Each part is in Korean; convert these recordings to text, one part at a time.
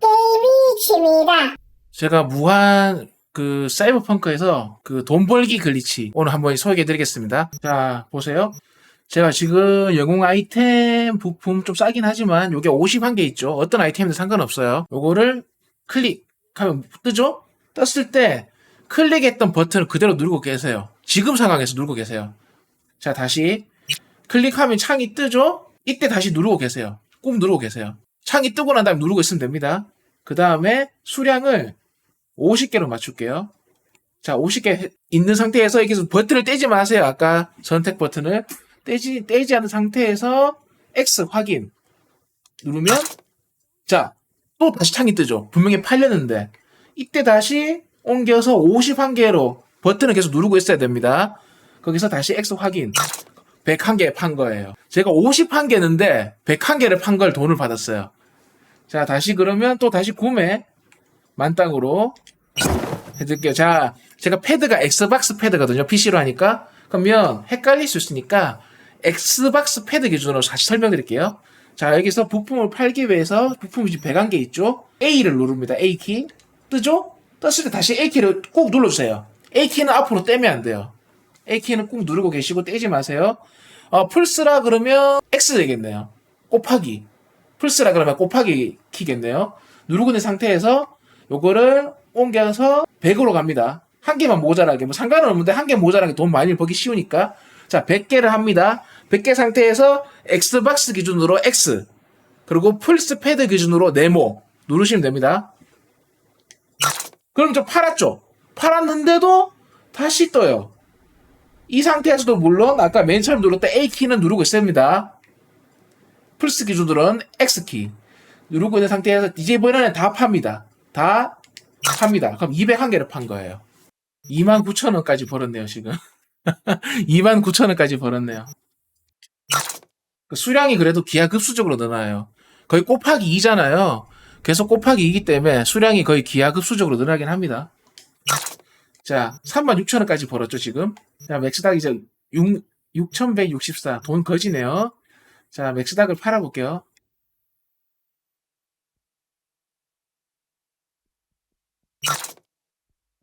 게임이 취미다. 제가 무한 그 사이버펑크에서 그 돈 벌기 글리치 오늘 한번 소개해 드리겠습니다. 자, 보세요. 제가 지금 영웅 아이템 부품 좀 싸긴 하지만 요게 51개 있죠. 어떤 아이템도 상관없어요. 요거를 클릭하면 뜨죠? 떴을 때 클릭했던 버튼을 그대로 누르고 계세요. 지금 상황에서 누르고 계세요. 자, 다시 클릭하면 창이 뜨죠? 이때 다시 누르고 계세요. 꾹 누르고 계세요. 창이 뜨고 난 다음에 누르고 있으면 됩니다. 그 다음에 수량을 50개로 맞출게요. 자, 50개 있는 상태에서 여기서 버튼을 떼지 마세요. 아까 선택 버튼을 떼지, 떼지 않은 상태에서 X 확인 누르면 자, 또 다시 창이 뜨죠. 분명히 팔렸는데 이때 다시 옮겨서 51개로 버튼을 계속 누르고 있어야 됩니다. 거기서 다시 X 확인 101개 판 거예요. 제가 51개는데 101개를 판 걸 돈을 받았어요. 자, 다시 그러면 또 다시 구매 만땅으로 해드릴게요. 자, 제가 패드가 엑스박스 패드거든요. PC로 하니까. 그러면 헷갈릴 수 있으니까 엑스박스 패드 기준으로 다시 설명드릴게요. 자, 여기서 부품을 팔기 위해서 부품이 지금 101개 있죠? A를 누릅니다. A키. 뜨죠? 떴을 때 다시 A키를 꼭 눌러주세요. A키는 앞으로 떼면 안 돼요. A키는 꼭 누르고 계시고 떼지 마세요. 어, 플스라 그러면 X 되겠네요. 곱하기. 플스라 그러면 곱하기 키겠네요. 누르고 있는 상태에서 요거를 옮겨서 100으로 갑니다. 한 개만 모자라게. 뭐 상관은 없는데 한 개 모자라게 돈 많이 벌기 쉬우니까. 자, 100개를 합니다. 100개 상태에서 엑스박스 기준으로 X. 그리고 플스 패드 기준으로 네모. 누르시면 됩니다. 그럼 좀 팔았죠? 팔았는데도 다시 떠요. 이 상태에서도 물론 아까 맨 처음 눌렀던 A키는 누르고 있습니다. 플스 기준으로는 X키. 누르고 있는 상태에서 이제부터는 다 팝니다. 다 팝니다. 그럼 201개를 판 거예요. 29,000원까지 벌었네요, 지금. 29,000원까지 벌었네요. 그 수량이 그래도 기하급수적으로 늘어나요. 거의 곱하기 2잖아요. 계속 곱하기 2이기 때문에 수량이 거의 기하급수적으로 늘어나긴 합니다. 자, 36,000원까지 벌었죠, 지금. 자, 맥스닥 이제 6, 6,164. 돈 거지네요. 자, 맥스닥을 팔아볼게요.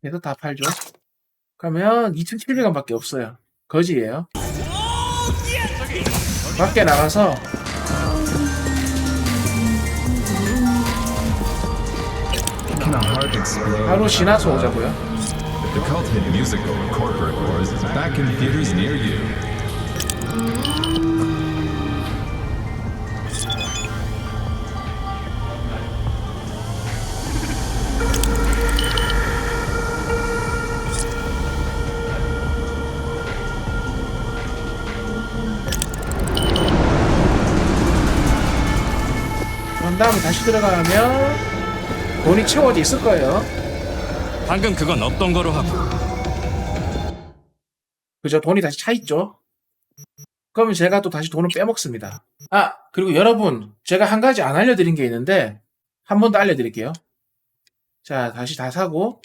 얘도 다 팔죠. 그러면 2,700원밖에 없어요. 거지예요. 밖에 나가서. 하루 지나서 오자고요. The cult hit musical Corporate Wars is back in theaters near you. 그런 다음에 다시 들어가면 돈이 채워져 있을 거예요. 방금 그건 없던 거로 하고 그죠? 돈이 다시 차 있죠? 그러면 제가 또 다시 돈을 빼먹습니다. 아, 그리고 여러분, 제가 한 가지 안 알려드린 게 있는데, 한 번 더 알려드릴게요. 자, 다시 다 사고,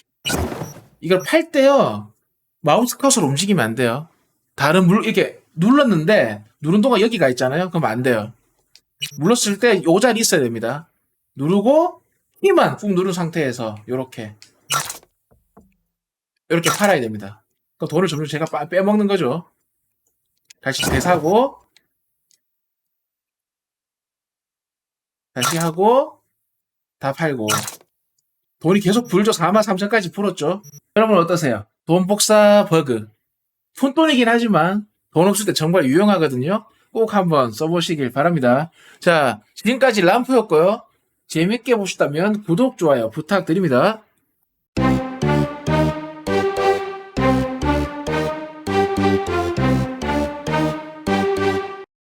이걸 팔 때요, 마우스 컷으로 움직이면 안 돼요. 다른 물, 이렇게 눌렀는데, 누른 동안 여기가 있잖아요? 그럼 안 돼요. 눌렀을 때 요 자리 있어야 됩니다. 누르고, 힘만 꾹 누른 상태에서, 요렇게. 이렇게 팔아야 됩니다. 그 돈을 점점 제가 빠- 빼먹는 거죠. 다시 되사고 다시 하고 다 팔고 돈이 계속 불죠. 4만 3천까지 불었죠. 여러분 어떠세요? 돈 복사 버그 푼돈이긴 하지만 돈 없을 때 정말 유용하거든요. 꼭 한번 써보시길 바랍니다. 자 지금까지 람프였고요. 재밌게 보셨다면 구독, 좋아요 부탁드립니다.